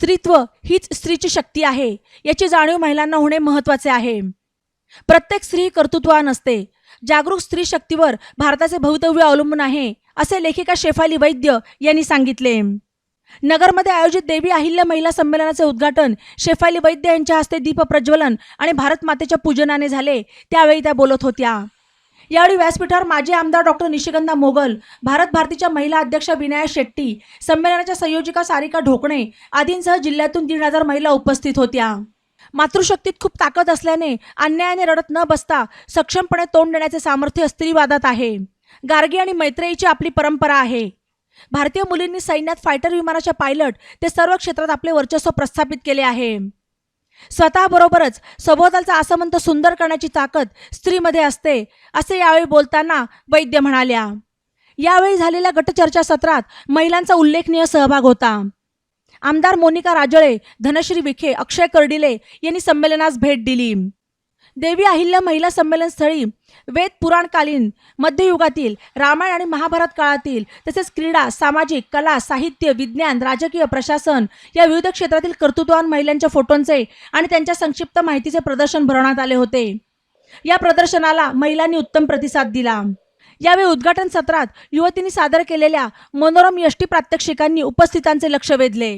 स्त्रीत्व हीच स्त्रीची शक्ती आहे. याची जाणीव महिलांना होणे महत्त्वाचे आहे. प्रत्येक स्त्री कर्तृत्वान असते जागरूक स्त्री शक्तीवर भारताचे भवितव्य अवलंबून आहे असे लेखिका शेफाली वैद्य यांनी सांगितले. नगरमध्ये आयोजित देवी अहिल्या महिला संमेलनाचे उद्घाटन शेफाली वैद्य यांच्या हस्ते दीप प्रज्वलन आणि भारत मातेच्या पूजनाने झाले. त्यावेळी त्या बोलत होत्या. यावेळी व्यासपीठावर माजी आमदार डॉक्टर निशिगंधा मोगल भारत भारतीच्या महिला अध्यक्षा विनाया शेट्टी संमेलनाच्या संयोजिका सारिका ढोकणे आदींसह जिल्ह्यातून दीड हजार महिला उपस्थित होत्या. मातृशक्तीत खूप ताकद असल्याने अन्यायाने रडत न बसता सक्षमपणे तोंड देण्याचे सामर्थ्य स्त्रीवादात आहे. गार्गी आणि मैत्रेयीची आपली परंपरा आहे. भारतीय मुलींनी सैन्यात फायटर विमानाच्या पायलट ते सर्व क्षेत्रात आपले वर्चस्व प्रस्थापित केले आहे. स्वतःबरोबरच सभोवतालचा आसमंत सुंदर करण्याची ताकद स्त्रीमध्ये असते असे यावेळी बोलताना वैद्य म्हणाल्या. यावेळी झालेल्या गटचर्चा सत्रात महिलांचा उल्लेखनीय सहभाग होता. आमदार मोनिका राजळे धनश्री विखे अक्षय कर्डिले यांनी संमेलनास भेट दिली. देवी अहिल्या महिला संमेलन स्थळी वेद पुराणकालीन मध्ययुगातील रामायण आणि महाभारत काळातील तसेच क्रीडा सामाजिक कला साहित्य विज्ञान राजकीय प्रशासन या विविध क्षेत्रातील कर्तृत्ववान महिलांच्या फोटोंचे आणि त्यांच्या संक्षिप्त माहितीचे प्रदर्शन भरवण्यात आले होते. या प्रदर्शनाला महिलांनी उत्तम प्रतिसाद दिला. यावेळी उद्घाटन सत्रात युवतींनी सादर केलेल्या मनोरम यष्टी प्रात्यक्षिकांनी उपस्थितांचे लक्ष वेधले.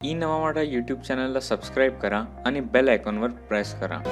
ई नवा यूट्यूब चॅनलला सबस्क्राईब करा आणि बेल आयकॉनवर प्रेस करा.